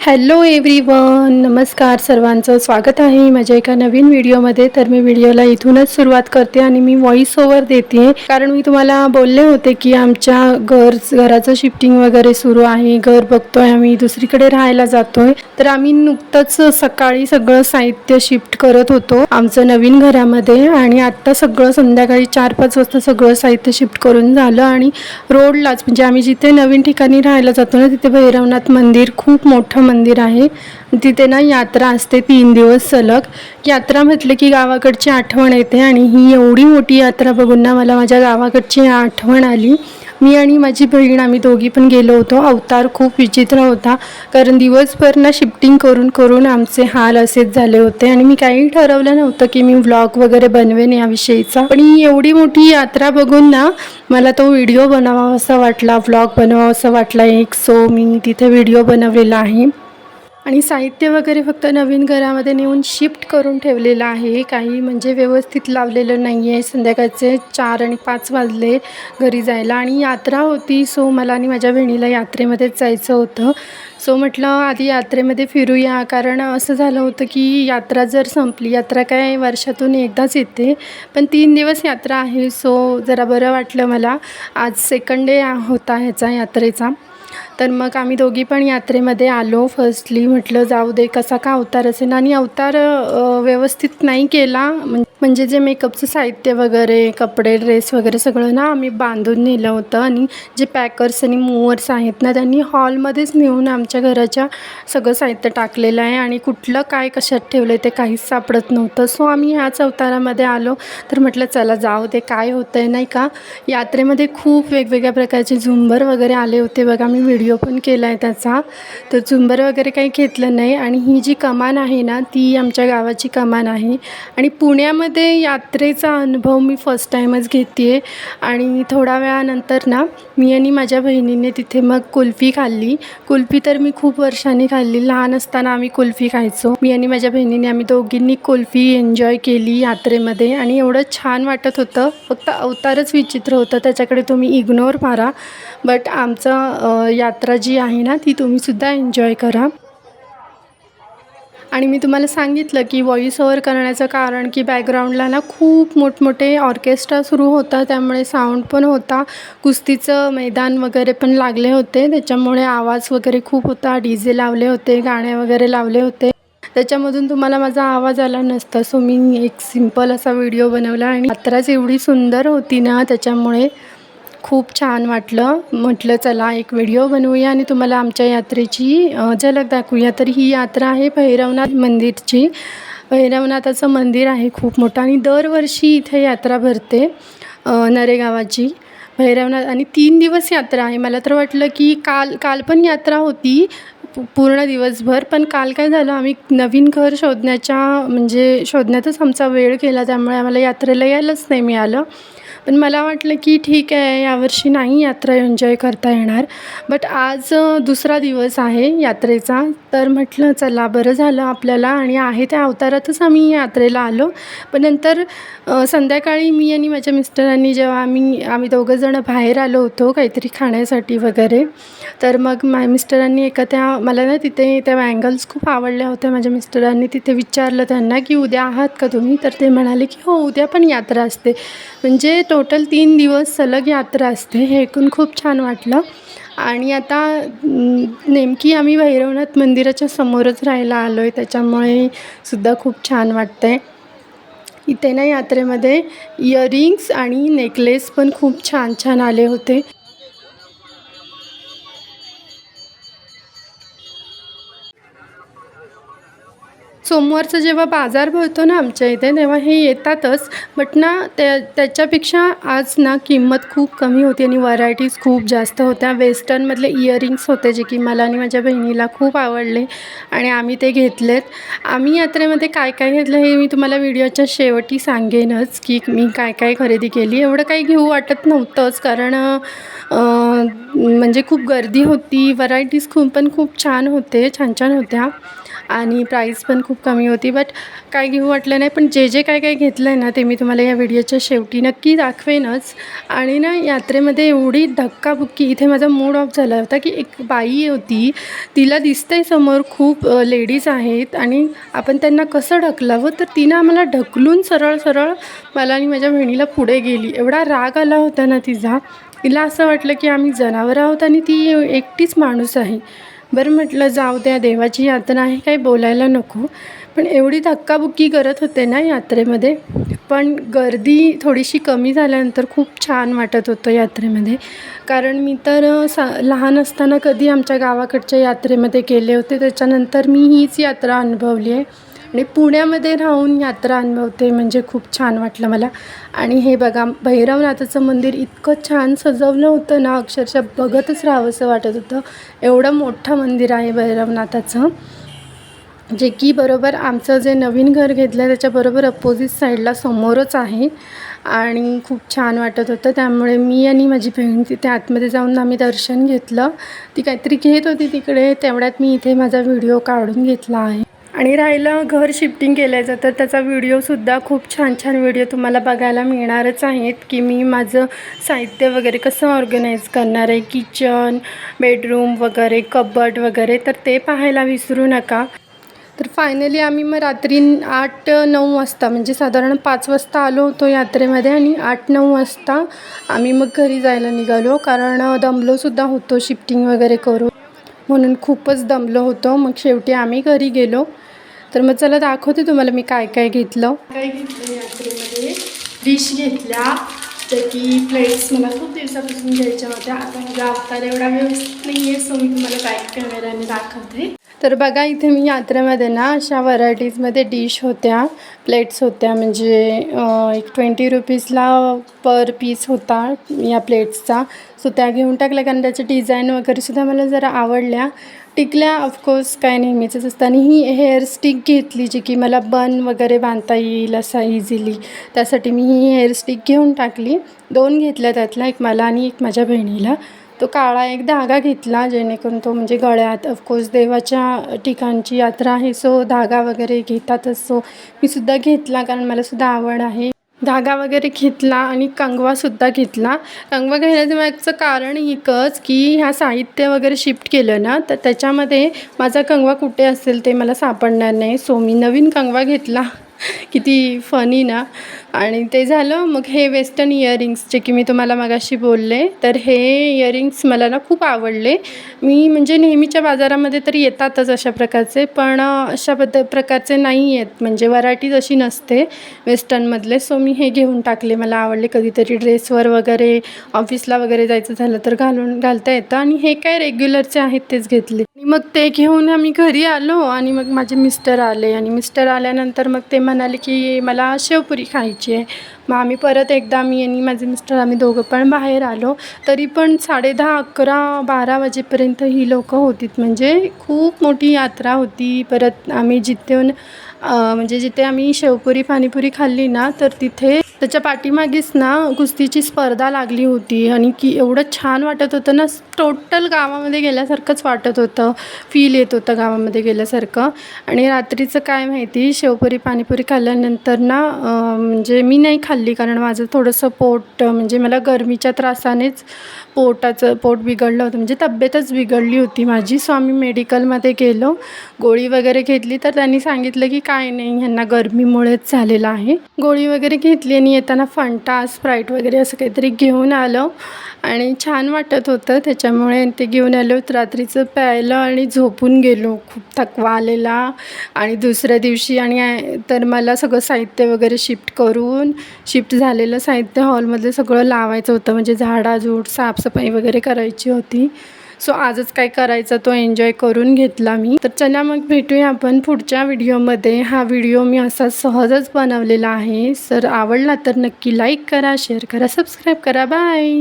Hello everyone नमस्कार सर्वांचं. स्वागत आहे माझ्या एका नवीन व्हिडिओमध्ये. तर मी व्हिडिओला इथूनच सुरुवात करते आणि मी व्हॉइस ओव्हर देते. कारण मी तुम्हाला बोलले होते की आमच्या घर घराचं शिफ्टिंग वगैरे सुरू आहे. घर बघतोय आम्ही. दुसरीकडे राहायला जातोय. तर आम्ही नुकतंच सकाळी सगळं साहित्य शिफ्ट करत होतो आमचं नवीन घरामध्ये. आणि आत्ता सगळं संध्याकाळी चार पाच वाजता सगळं साहित्य शिफ्ट करून झालं. आणि रोडलाच म्हणजे आम्ही जिथे नवीन ठिकाणी राहायला जातो ना तिथे भैरवनाथ मंदिर खूप मोठं मंदिर आहे. तिथे ना यात्रा असते तीन दिवस सलग. यात्रा म्हटलं की गावाकडची आठवण येते आणि ही एवढी मोठी यात्रा बघून ना मला माझ्या गावाकडची आठवण आली. मी आणि माझी बहीण आम्ही दोघी पण गेलो होतो. अवतार खूप विचित्र होता कारण दिवसभर ना शिफ्टिंग करून करून आमचे हाल असेच झाले होते. आणि मी काही ठरवलं नव्हतं की मी व्लॉग वगैरे बनवेन याविषयीचा. पण ही एवढी मोठी यात्रा बघून ना मला तो व्हिडिओ बनवावा असा वाटला व्लॉग बनवावा असा वाटला. एक सो मी तिथे व्हिडिओ बनवलेला आहे. आणि साहित्य वगैरे फक्त नवीन घरामध्ये नेऊन शिफ्ट करून ठेवलेलं आहे. काही म्हणजे व्यवस्थित लावलेलं नाही आहे संध्याकाळचे चार आणि पाच वाजले घरी जायला आणि यात्रा होती. सो मला आणि माझ्या बहिणीला यात्रेमध्येच जायचं होतं. सो म्हटलं आधी यात्रेमध्ये फिरूया. कारण असं झालं होतं की यात्रा जर संपली यात्रा काय वर्षातून एकदाच येते. पण तीन दिवस यात्रा आहे. सो जरा बरं वाटलं मला. आज सेकंड डे होता ह्याचा यात्रेचा. तर मग आम्ही दोघी पण यात्रेमध्ये आलो. फर्स्टली म्हटलं जाऊ दे कसा का अवतार असेल? आणि अवतार व्यवस्थित नाही केला. म्हणजे जे मेकअपचं साहित्य वगैरे कपडे ड्रेस वगैरे सगळं ना आम्ही बांधून नेलं होतं. आणि जे पॅकर्स आणि मूवर्स आहेत ना त्यांनी हॉलमध्येच नेऊन आमच्या घराच्या सगळं साहित्य टाकलेलं आहे. आणि कुठलं काय कशात ठेवलं आहे ते काहीच सापडत नव्हतं. सो आम्ही ह्याच अवतारामध्ये आलो. तर म्हटलं चला जाऊ दे काय होतं आहे नाही का? यात्रेमध्ये खूप वेगवेगळ्या प्रकारचे झुंबर वगैरे आले होते बघा. मी व्हिडिओ पण केला आहे त्याचा. तर झुंबर वगैरे काही घेतलं नाही आणि ही जी कमान आहे ना ती आमच्या गावाची कमान आहे. आणि पुण्यामध्ये यात्रेचा अनुभव मी फर्स्ट टाईमच घेते आहे आणि थोड्या वेळानंतर ना मी आणि माझ्या बहिणीने तिथे मग कुल्फी खाल्ली. कुल्फी तर मी खूप वर्षांनी खाल्ली. लहान असताना आम्ही कुल्फी खायचो. मी आणि माझ्या बहिणीने आम्ही दोघींनी कुल्फी एन्जॉय केली यात्रेमध्ये. आणि एवढं छान वाटत होतं. फक्त अवतारच विचित्र होतं. त्याच्याकडे तुम्ही इग्नोर मारा. बट आमचं या यात्रा जी आहे ना ती तुम्हीसुद्धा एन्जॉय करा. आणि मी तुम्हाला सांगितलं की व्हॉइस ओव्हर करण्याचं कारण की बॅकग्राऊंडला ना खूप मोठमोठे ऑर्केस्ट्रा सुरू होता त्यामुळे साऊंड पण होता. कुस्तीचं मैदान वगैरे पण लागले होते त्याच्यामुळे आवाज वगैरे खूप होता. डी जे लावले होते गाणे वगैरे लावले होते. त्याच्यामधून तुम्हाला माझा आवाज आला नसता सो मी एक सिंपल असा व्हिडिओ बनवला. आणि यात्राच एवढी सुंदर होती ना त्याच्यामुळे खूप छान वाटलं. म्हटलं चला एक व्हिडिओ बनवूया आणि तुम्हाला आमच्या यात्रेची झलक दाखवूया. तर ही यात्रा आहे भैरवनाथ मंदिरची. भैरवनाथाचं मंदिर आहे खूप मोठं आणि दरवर्षी इथे यात्रा भरते नरेगावाची. भैरवनाथ आणि तीन दिवस यात्रा आहे. मला तर वाटलं की काल काल पण यात्रा होती पूर्ण दिवसभर. पण काल काय झालं आम्ही नवीन घर शोधण्याच्या म्हणजे शोधण्यातच आमचा वेळ केला त्यामुळे आम्हाला यात्रेला यायलाच नाही मिळालं. पण मला वाटलं की ठीक आहे यावर्षी नाही यात्रा एन्जॉय करता येणार. बट आज दुसरा दिवस आहे यात्रेचा. तर म्हटलं चला बरं झालं आपल्याला आणि आहे त्या अवतारातच आम्ही यात्रेला आलो. पण नंतर संध्याकाळी मी आणि माझ्या मिस्टरांनी जेव्हा आम्ही आम्ही दोघंजणं बाहेर आलो होतो काहीतरी खाण्यासाठी वगैरे तर मग माय मिस्टरांनी एका त्या मला ना तिथे त्या बँगल्स खूप आवडल्या होत्या. माझ्या मिस्टरांनी तिथे विचारलं त्यांना की उद्या आहात का तुम्ही? तर ते म्हणाले की हो उद्या पण यात्रा असते. म्हणजे टोटल तीन दिवस सलग यात्रा असते. हे ऐकून खूप छान वाटलं. आणि आता नेमकी आम्ही भैरवनाथ मंदिराच्या समोरच राहायला आलो आहे त्याच्यामुळे सुद्धा खूप छान वाटतं आहे इथे ना यात्रेमध्ये इयरिंग्स आणि नेकलेस पण खूप छान छान आले होते. सोमवारचं जेव्हा बाजार भरतो ना आमच्या इथे तेव्हा हे येतातच. बट ना त्या त्याच्यापेक्षा आज ना किंमत खूप कमी होती आणि व्हरायटीज खूप जास्त होत्या. वेस्टर्नमधले इयरिंग्स होते जे की मला आणि माझ्या बहिणीला खूप आवडले आणि आम्ही ते घेतलेत. आम्ही यात्रेमध्ये काय काय घेतलं हे मी तुम्हाला व्हिडिओच्या शेवटी सांगेनच की मी काय काय खरेदी केली. एवढं काही घेऊ वाटत नव्हतंच कारण म्हणजे खूप गर्दी होती. व्हरायटीज खूप पण खूप छान होते छान छान होत्या. आणि प्राईस पण खूप कमी होती. बट काय घेऊ वाटलं नाही पण जे जे काय काय घेतलं आहे ना ते मी तुम्हाला या व्हिडिओच्या शेवटी नक्की दाखवेनच. आणि ना यात्रेमध्ये एवढी धक्काबुक्की इथे माझा मूड ऑफ झाला होता की एक बाई होती तिला दिसतंय समोर खूप लेडीज आहेत आणि आपण त्यांना कसं ढकलावं? तर तिनं आम्हाला ढकलून सरळ सरळ मला आणि माझ्या बहिणीला पुढे गेली. एवढा राग आला होता ना तिचा. तिला असं वाटलं की आम्ही जनावर आहोत आणि ती एकटीच माणूस आहे. बरं म्हटलं जाऊ द्या देवाची यात्रा आहे काही बोलायला नको. पण एवढी धक्काबुक्की करत होते ना यात्रेमध्ये. पण गर्दी थोडीशी कमी झाल्यानंतर खूप छान वाटत होतं यात्रेमध्ये. कारण मी तर सा लहान असताना कधी आमच्या गावाकडच्या यात्रेमध्ये गेले होते. त्याच्यानंतर मी हीच यात्रा अनुभवली आहे. आणि पुण्यामध्ये राहून यात्रा अनुभवते म्हणजे खूप छान वाटलं मला. आणि हे बघा भैरवनाथाचं मंदिर इतकं छान सजवलं होतं ना अक्षरशः बघतच राहावंसं वाटत होतं. एवढं मोठं मंदिर आहे भैरवनाथाचं जे की बरोबर आमचं जे नवीन घर घेतलं आहे त्याच्याबरोबर अपोजिट साईडला समोरच आहे. आणि खूप छान वाटत होतं. त्यामुळे मी आणि माझी बहीण तिथे आतमध्ये जाऊन आम्ही दर्शन घेतलं. ती काहीतरी घेत होती तिकडे तेवढ्यात मी इथे माझा व्हिडिओ काढून घेतला आहे. आणि राहिलं घर शिफ्टिंग केल्याचं तर त्याचा व्हिडिओसुद्धा खूप छान छान व्हिडिओ तुम्हाला बघायला मिळणारच आहेत की मी माझं साहित्य वगैरे कसं ऑर्गनाईज करणार आहे? किचन बेडरूम वगैरे कबड वगैरे तर ते पाहायला विसरू नका. तर फायनली आम्ही मग रात्री आठ नऊ वाजता म्हणजे साधारण पाच वाजता आलो होतो यात्रेमध्ये आणि आठ नऊ वाजता आम्ही मग घरी जायला निघालो कारण दमलोसुद्धा होतो शिफ्टिंग वगैरे करून. म्हणून खूपच दमलो होतो. मग शेवटी आम्ही घरी गेलो. तर मग चला दाखवते तुम्हाला मी काय काय घेतलं. काय घेतलं यात्रेमध्ये डिश घेतल्या. त्या की प्लेट्स मला खूप दिवसापासून घ्यायच्या होत्या. आता माझा अवतार एवढा व्यवस्थित नाही आहे सो मी तुम्हाला बॅक कॅमेऱ्याने दाखवते. तर बघा इथे मी यात्रेमध्ये ना अशा व्हरायटीजमध्ये डिश होत्या प्लेट्स होत्या. म्हणजे एक ट्वेंटी रुपीजला पर पीस होता या प्लेट्सचा सो त्या घेऊन टाकल्या कारण त्याचे डिझाईन वगैरेसुद्धा मला जरा आवडल्या. टिकल्या ऑफकोर्स काय नेहमीचंच असतं. आणि ही हेअर स्टिक घेतली जी की मला बन वगैरे बांधता येईल असा इझिली त्यासाठी मी ही हेअर स्टिक घेऊन टाकली. दोन घेतल्या त्यातला एक मला आणि एक माझ्या बहिणीला. तो काळा एक धागा घेतला जेणेकरून तो म्हणजे गळ्यात ऑफकोर्स देवाच्या ठिकाणची यात्रा आहे सो धागा वगैरे घेतातच. सो मी सुद्धा घेतला कारण मला सुद्धा आवड आहे. धागा वगैरे घेतला आणि कंगवासुद्धा घेतला. कंगवा घेण्याचं मागचं कारण एकच की ह्या साहित्य वगैरे शिफ्ट केलं ना तर त्याच्यामध्ये माझा कंगवा कुठे असेल ते मला सापडणार नाही. सो मी नवीन कंगवा घेतला. किती फनी ना. आणि ते झालं मग हे वेस्टर्न इयरिंग्स जे की मी तुम्हाला मगाशी बोलले तर हे इयरिंग्स मला ना खूप आवडले. मी म्हणजे नेहमीच्या बाजारामध्ये तर येतातच अशा प्रकारचे पण अशा पद्ध प्रकारचे नाही आहेत म्हणजे व्हरायटीज अशी नसते वेस्टर्नमधले सो मी हे घेऊन टाकले. मला आवडले कधीतरी ड्रेसवर वगैरे ऑफिसला वगैरे जायचं झालं तर घालून घालता येतं. आणि हे काय रेग्युलरचे आहेत तेच घेतले. मग ते घेऊन आम्ही घरी आलो आणि मग माझे मिस्टर आले आणि मिस्टर आल्यानंतर मग ते म्हणाले की मला शेवपुरी खायची आहे. मग आम्ही परत एकदा मी आणि माझे मिस्टर आम्ही दोघं पण बाहेर आलो. तरी पण साडेदहा अकरा बारा वाजेपर्यंत ही लोकं होतीत. म्हणजे खूप मोठी यात्रा होती. परत आम्ही जिथून म्हणजे जिथे आम्ही शेवपुरी पाणीपुरी खाल्ली ना तर तिथे त्याच्या पाठीमागेच ना कुस्तीची स्पर्धा लागली होती आणि की एवढं छान वाटत होतं ना टोटल गावामध्ये गेल्यासारखंच वाटत होतं. फील येत होतं गावामध्ये गेल्यासारखं. आणि रात्रीचं काय माहिती शेवपुरी पाणीपुरी खाल्ल्यानंतर ना म्हणजे मी नाही खाल्ली कारण माझं थोडंसं पोट म्हणजे मला गरमीच्या त्रासानेच पोटाचं पोट बिघडलं होतं. म्हणजे तब्येतच बिघडली होती माझी. सो आम्ही मेडिकलमध्ये गेलो. गोळी वगैरे घेतली. तर त्यांनी सांगितलं की काय नाही ह्यांना गरमीमुळेच झालेलं आहे. गोळी वगैरे घेतली आणि येताना फंटा स्प्राईट वगैरे असं काहीतरी घेऊन आलो. आणि छान वाटत होतं. त्याच्यामुळे ते घेऊन आलो. रात्रीचं प्यायलं आणि झोपून गेलो. खूप थकवा आलेला. आणि दुसऱ्या दिवशी आणि तर मला सगळं साहित्य वगैरे शिफ्ट करून शिफ्ट झालेलं साहित्य हॉलमधलं सगळं लावायचं होतं. म्हणजे झाडाझूड साफसफाई वगैरे करायची होती. सो आजच काय करायचा तो एन्जॉय करून घेतला मी. तर चला मग भेटूया आपण पुढच्या व्हिडिओमध्ये. हा व्हिडिओ मी असा सहजच बनवलेला आहे. सर आवडला तर नक्की लाईक करा शेअर करा सबस्क्राईब करा. बाय